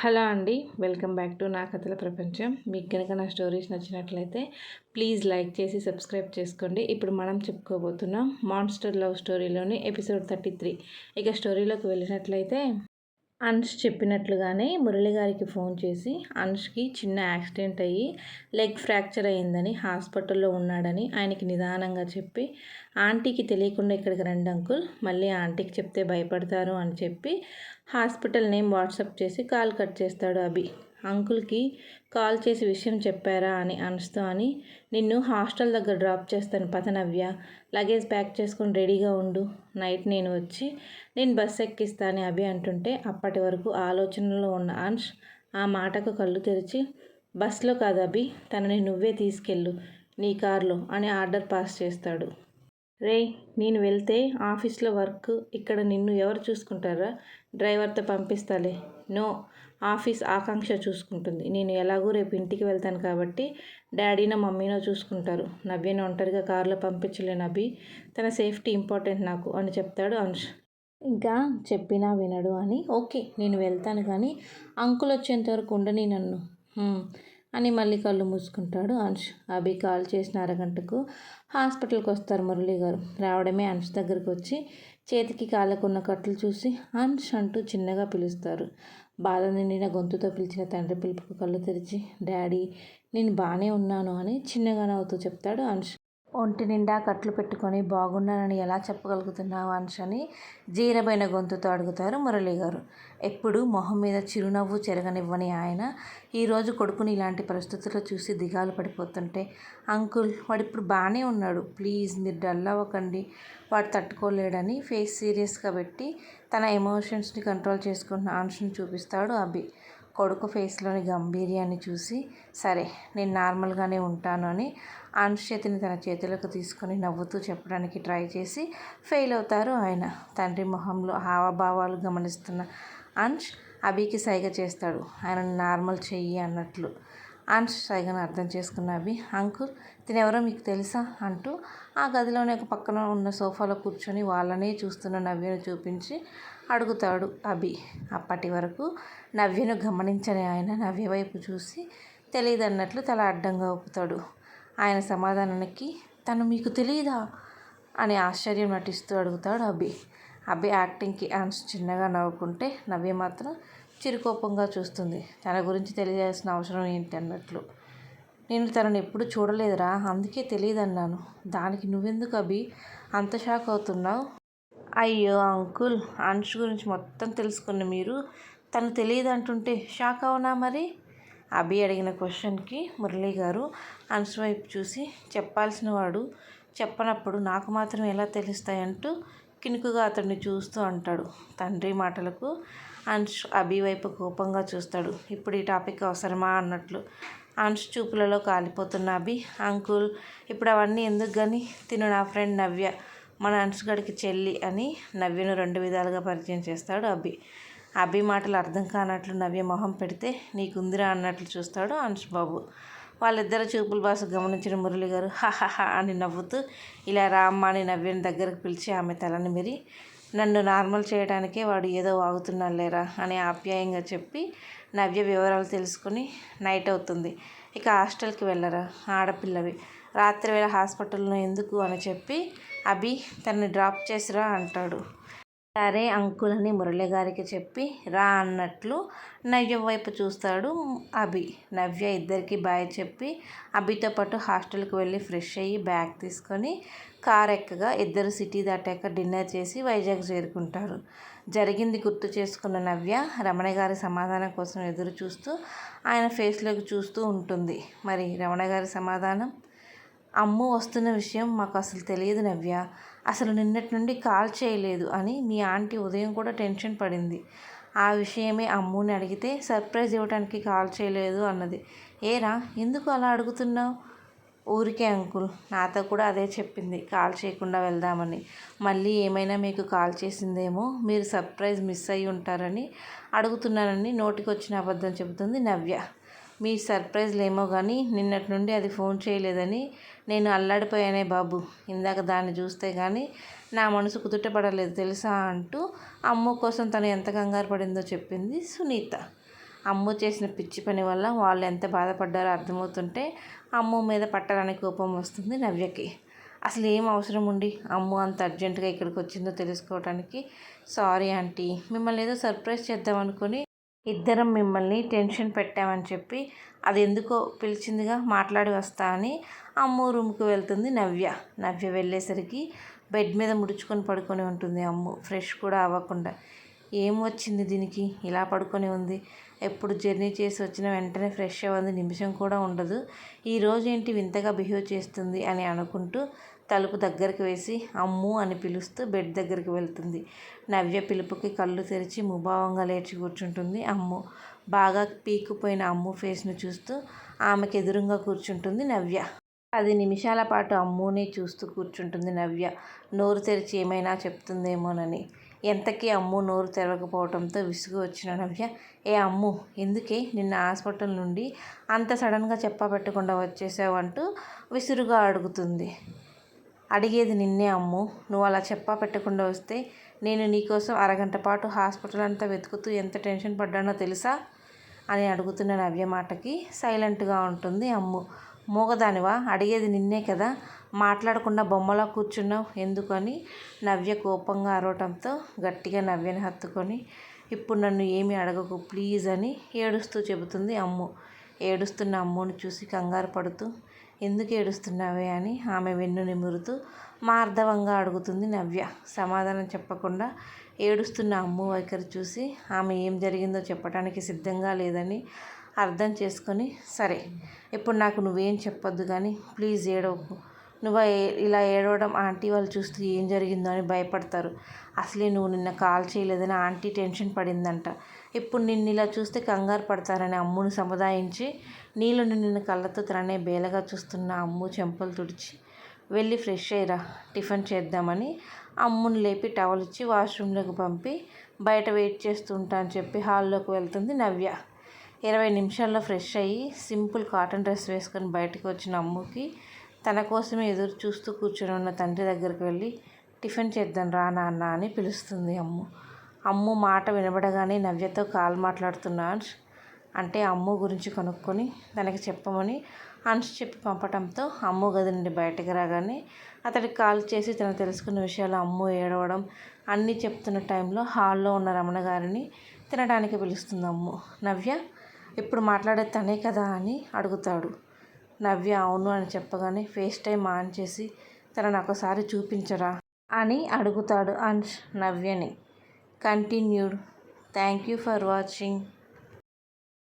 Hello అండి welcome back to నా కథల ప్రపంచం. మీకు కనుక నా స్టోరీస్ నచ్చినట్లయితే ప్లీజ్ లైక్ చేసి సబ్స్క్రైబ్ చేసుకోండి. ఇప్పుడు మనం చెప్పుకోబోతున్నాం మాన్స్టర్ లవ్ స్టోరీలోని ఎపిసోడ్ థర్టీ త్రీ. ఇక స్టోరీలోకి వెళ్ళినట్లయితే అనుష్ చెప్పినట్లుగానే మురళి గారికి ఫోన్ చేసి అనుష్కి చిన్న యాక్సిడెంట్ అయ్యి లెగ్ ఫ్రాక్చర్ అయ్యిందని హాస్పిటల్లో ఉన్నాడని ఆయనకి నిదానంగా చెప్పి ఆంటీకి తెలియకుండా ఇక్కడికి రండి అంకుల్ మళ్ళీ ఆంటీకి చెప్తే భయపడతారు అని చెప్పి హాస్పిటల్ నేమ్ వాట్సాప్ చేసి కాల్ కట్ చేస్తాడు అభి. అంకుల్కి కాల్ చేసి విషయం చెప్పారా అని అనుస్తూ అని నిన్ను హాస్టల్ దగ్గర డ్రాప్ చేస్తాను పతనవ్య లగేజ్ ప్యాక్ చేసుకొని రెడీగా ఉండు. నైట్ నేను వచ్చి నేను బస్ ఎక్కిస్తాను అభి అంటుంటే అప్పటి వరకు ఆలోచనలో ఉన్న అంష్ ఆ మాటకు కళ్ళు తెరిచి బస్లో కాదు అభి తనని నువ్వే తీసుకెళ్ళు నీ కార్లో అని ఆర్డర్ పాస్ చేస్తాడు. రే నేను వెళ్తే ఆఫీస్లో వర్క్ ఇక్కడ నిన్ను ఎవరు చూసుకుంటారా? డ్రైవర్తో పంపిస్తాలే. నో ఆఫీస్ ఆకాంక్ష చూసుకుంటుంది. నేను ఎలాగో రేపు ఇంటికి వెళ్తాను కాబట్టి డాడీనో మమ్మీనో చూసుకుంటారు. నవ్యను ఒంటరిగా కారులో పంపించలేను అభి తన సేఫ్టీ ఇంపార్టెంట్ నాకు అని చెప్తాడు అనుష్. ఇంకా చెప్పినా వినడు అని ఓకే నేను వెళ్తాను కానీ అంకుల్ వచ్చేంతవరకు ఉండని నన్ను. అని మళ్ళీ కళ్ళు మూసుకుంటాడు అంశ్ అభి కాల్ చేసిన అరగంటకు హాస్పిటల్కి వస్తారు మురళి గారు. రావడమే అంశ్ దగ్గరికి వచ్చి చేతికి కాళ్ళకున్న కట్లు చూసి అంశ్ అంటూ చిన్నగా పిలుస్తారు. బాధ నిండిన గొంతుతో పిలిచిన తండ్రి పిలుపుకు కళ్ళు తెరిచి డాడీ నేను బాగానే ఉన్నాను అని చిన్నగా నవ్వుతూ చెప్తాడు అనుష్ ఒంటి నిండా కట్లు పెట్టుకొని బాగున్నానని ఎలా చెప్పగలుగుతున్నావు అని జీరబైన గొంతుతో అడుగుతారు మురళి గారు ఎప్పుడు మొహం మీద చిరునవ్వు చెరగనివ్వని ఆయన ఈరోజు కొడుకుని ఇలాంటి పరిస్థితుల్లో చూసి దిగాలు పడిపోతుంటే అంకుల్ వాడు ఇప్పుడు బాగానే ఉన్నాడు ప్లీజ్ మీరు డల్ అవ్వకండి వాడు తట్టుకోలేడని ఫేస్ సీరియస్గా పెట్టి తన ఎమోషన్స్ని కంట్రోల్ చేసుకున్న ఆన్షన్ చూపిస్తాడు అభి. కొడుకు ఫేస్లోని గంభీర్యాన్ని చూసి సరే నేను నార్మల్గానే ఉంటాను అని అంశ్ చేతిని తన చేతులకు తీసుకొని నవ్వుతూ చెప్పడానికి ట్రై చేసి ఫెయిల్ అవుతారు ఆయన. తండ్రి మొహంలో హావభావాలు గమనిస్తున్న అంష్ అభికి సైగ చేస్తాడు. ఆయనను నార్మల్ చెయ్యి అన్నట్లు. అంష్ సైగను అర్థం చేసుకున్న అభి అంకుల్ తినెవరో మీకు తెలుసా? అంటూ ఆ గదిలోనే ఒక పక్కన ఉన్న సోఫాలో కూర్చొని వాళ్ళనే చూస్తున్న నవ్యను చూపించి అడుగుతాడు అభి. అప్పటి వరకు నవ్యను గమనించని ఆయన నవ్య వైపు చూసి తెలియదన్నట్లు తల అడ్డంగా ఊపుతాడు. ఆయన సమాధానానికి తను మీకు తెలియదా అని ఆశ్చర్యం నటిస్తూ అడుగుతాడు అభి. అభి యాక్టింగ్కి ఆన్స్ చిన్నగా నవ్వుకుంటే నవ్య మాత్రం చిరుకోపంగా చూస్తుంది. తన గురించి తెలియజేయాల్సిన అవసరం ఏంటి? అన్నట్లు. నేను తనని ఎప్పుడు చూడలేదురా అందుకే తెలియదు అన్నాను దానికి నువ్వెందుకు అభి? అంత షాక్ అవుతున్నావు? అయ్యో అంకుల్ అంశు గురించి మొత్తం తెలుసుకున్న మీరు. తను తెలియదు అంటుంటే షాక్ అవునా మరి? అభి అడిగిన క్వశ్చన్కి మురళి గారు అంశు వైపు చూసి చెప్పాల్సిన వాడు చెప్పనప్పుడు నాకు మాత్రం ఎలా తెలుస్తాయంటూ కినుకుగా అతన్ని చూస్తూ అంటాడు. తండ్రి మాటలకు అంశ్ అభి వైపు కోపంగా చూస్తాడు. ఇప్పుడు ఈ టాపిక్ అవసరమా అన్నట్లు. అంశ్ చూపులలో కాలిపోతున్న అభి అంకుల్ ఇప్పుడు అవన్నీ ఎందుకు కానీ తిను నా ఫ్రెండ్ నవ్య. మన అంశుగడికి చెల్లి అని నవ్యను రెండు విధాలుగా పరిచయం చేస్తాడు అభి. అభి మాటలు అర్థం కానట్లు నవ్య మొహం పెడితే నీకుందిరా అన్నట్లు చూస్తాడు అంశ్ బాబు వాళ్ళిద్దరు చూపుల భాష గమనించిన మురళి గారు హహహ అని నవ్వుతూ ఇలా రామ్మ అని నవ్యని దగ్గరకు పిలిచి ఆమె తలని మిరి నన్ను నార్మల్ చేయడానికే వాడు ఏదో వాగుతున్నాడు లేరా అని ఆప్యాయంగా చెప్పి నవ్య వివరాలు తెలుసుకుని నైట్ అవుతుంది. ఇక హాస్టల్కి వెళ్ళరా? ఆడపిల్లవి. రాత్రి వేళ హాస్పిటల్లో ఎందుకు అని చెప్పి అభి తనని డ్రాప్ చేసిరా అంటాడు. సరే అంకుల్ అని మురళి గారికి చెప్పి రా అన్నట్లు నవ్య వైపు చూస్తాడు అభి. నవ్య ఇద్దరికి బాయ్ చెప్పి అభితో పాటు హాస్టల్కి వెళ్ళి ఫ్రెష్ అయ్యి బ్యాగ్ తీసుకొని కార్ ఎక్కగా ఇద్దరు సిటీ దాటాక డిన్నర్ చేసి వైజాగ్ చేరుకుంటారు. జరిగింది గుర్తు చేసుకున్న నవ్య రమణ గారి సమాధానం కోసం ఎదురు చూస్తూ ఆయన ఫేస్లోకి చూస్తూ ఉంటుంది. మరి రమణ గారి సమాధానం? అమ్ము వస్తున్న విషయం మాకు అసలు తెలియదు నవ్య. అసలు నిన్నటి నుండి కాల్ చేయలేదు అని మీ ఆంటీ ఉదయం కూడా టెన్షన్ పడింది. ఆ విషయమే అమ్ముని అడిగితే సర్ప్రైజ్ ఇవ్వడానికి కాల్ చేయలేదు అన్నది. ఏరా ఎందుకు అలా అడుగుతున్నావు? ఊరికే అంకుల్ నాతో కూడా అదే చెప్పింది. కాల్ చేయకుండా వెళ్దామని. మళ్ళీ ఏమైనా మీకు కాల్ చేసిందేమో మీరు సర్ప్రైజ్ మిస్ అయ్యి ఉంటారని అడుగుతున్నానని నోటికి వచ్చిన అబద్ధం చెబుతుంది నవ్య. మీ సర్ప్రైజ్లేమో కానీ నిన్నటి నుండి అది ఫోన్ చేయలేదని నేను అల్లాడిపోయానే బాబు. ఇందాక దాన్ని చూస్తే కానీ నా మనసు కుదుటపడలేదు తెలుసా అంటూ అమ్మ కోసం తను ఎంత కంగారు పడిందో చెప్పింది సునీత. అమ్ము చేసిన పిచ్చి పని వల్ల వాళ్ళు ఎంత బాధపడ్డారో అర్థమవుతుంటే అమ్ము మీద పట్టడానికి కోపం వస్తుంది నవ్యకి. అసలు ఏం అవసరం ఉండి అమ్ము అంత అర్జెంటుగా ఇక్కడికి వచ్చిందో తెలుసుకోవడానికి సారీ ఆంటీ. మిమ్మల్ని ఏదో సర్ప్రైజ్ చేద్దాం అనుకుని ఇద్దరం మిమ్మల్ని టెన్షన్ పెట్టామని చెప్పి అది ఎందుకో పిలిచిందిగా మాట్లాడి వస్తా అని అమ్ము రూమ్కి వెళ్తుంది నవ్య. నవ్య వెళ్ళేసరికి బెడ్ మీద ముడుచుకొని పడుకొని ఉంటుంది అమ్ము. ఫ్రెష్ కూడా అవ్వకుండా. ఏం వచ్చింది దీనికి? ఇలా పడుకొని ఉంది. ఎప్పుడు జర్నీ చేసి వచ్చిన వెంటనే ఫ్రెష్ అవ్వంది. నిమిషం కూడా ఉండదు. ఈరోజు ఏంటి వింతగా బిహేవ్ చేస్తుంది అని అనుకుంటూ తలుపు దగ్గరికి వేసి అమ్ము అని పిలుస్తూ బెడ్ దగ్గరికి వెళ్తుంది. నవ్య పిలుపుకి కళ్ళు తెరిచి ముభావంగా లేచి కూర్చుంటుంది అమ్ము. బాగా పీకుపోయిన అమ్ము ఫేస్ను చూస్తూ ఆమెకు ఎదురుగా కూర్చుంటుంది నవ్య. పది నిమిషాల పాటు అమ్ముని చూస్తూ కూర్చుంటుంది నవ్య. నోరు తెరిచి ఏమైనా చెప్తుందేమోనని. ఎంతకీ అమ్ము నోరు తెరవకపోవడంతో విసుగు వచ్చిన నవ్య. ఏ అమ్ము ఎందుకే నిన్న హాస్పిటల్ నుండి అంత సడన్గా చెప్పబెట్టకుండా వచ్చేసావు అంటూ విసురుగా అడుగుతుంది. అడిగేది నిన్నే అమ్ము. నువ్వు అలా చెప్పా పెట్టకుండా వస్తే నేను నీకోసం అరగంట పాటు హాస్పిటల్ అంతా వెతుకుతూ ఎంత టెన్షన్ పడ్డానో తెలుసా? అని అడుగుతున్న నవ్య మాటకి సైలెంట్గా ఉంటుంది అమ్ము. మూగదానివా? అడిగేది నిన్నే కదా. మాట్లాడకుండా బొమ్మలా కూర్చున్నావు ఎందుకని? నవ్య కోపంగా అరవటంతో గట్టిగా నవ్యని హత్తుకొని ఇప్పుడు నన్ను ఏమీ అడగకు ప్లీజ్ అని ఏడుస్తూ చెబుతుంది అమ్ము. ఏడుస్తున్న అమ్ముని చూసి కంగారు పడుతూ ఎందుకు ఏడుస్తున్నావే? అని ఆమె వెన్ను నిమురుతూ మార్ధవంగా అడుగుతుంది నవ్య. సమాధానం చెప్పకుండా ఏడుస్తున్న అమ్ము వైఖరి చూసి ఆమె ఏం జరిగిందో చెప్పడానికి సిద్ధంగా లేదని అర్థం చేసుకొని సరే ఇప్పుడు నాకు నువ్వేం చెప్పొద్దు కానీ ప్లీజ్ ఏడవకు. నువ్వు ఇలా ఏడవడం ఆంటీ వాళ్ళు చూస్తూ ఏం జరిగిందో అని భయపడతారు. అసలే నువ్వు నిన్న కాల్ చేయలేదని ఆంటీ టెన్షన్ పడిందంట. ఇప్పుడు నిన్ను ఇలా చూస్తే కంగారు పడతారని అమ్మును సముదాయించి నీళ్ళు నిన్న కళ్ళతో తననే బేలగా చూస్తున్న అమ్ము చెంపలు తుడిచి వెళ్ళి ఫ్రెష్ అయ్యిరా టిఫిన్ చేద్దామని అమ్ముని లేపి టవల్ ఇచ్చి వాష్రూమ్లోకి పంపి బయట వెయిట్ చేస్తుంటా అని చెప్పి హాల్లోకి వెళ్తుంది నవ్య. ఇరవై నిమిషాల్లో ఫ్రెష్ అయ్యి సింపుల్ కాటన్ డ్రెస్ వేసుకొని బయటకు వచ్చిన అమ్ముకి తన కోసమే ఎదురు చూస్తూ కూర్చొని ఉన్న తండ్రి దగ్గరికి వెళ్ళి టిఫిన్ చేద్దాం రా నాన్న అని పిలుస్తుంది అమ్ము. అమ్ము మాట వినబడగానే నవ్యతో కాల్ మాట్లాడుతున్నాడు అంటే అమ్ము గురించి కనుక్కొని తనకి చెప్పమని అన్స్ చెప్పి పంపడంతో అమ్ము గది నుండి బయటకు రాగానే అతడికి కాల్ చేసి తను తెలుసుకున్న విషయాలు అమ్ము ఏడవడం అన్నీ చెప్తున్న టైంలో హాల్లో ఉన్న రమణ గారిని తినడానికి పిలుస్తుంది అమ్ము. నవ్య ఇప్పుడు మాట్లాడే తనే కదా అని అడుగుతాడు. నవ్య అవును అని చెప్పగానే ఫేస్ టైం ఆన్ చేసి తనను ఒకసారి చూపించరా అని అడుగుతాడు Ansh నవ్యని. continued. Thank you for watching.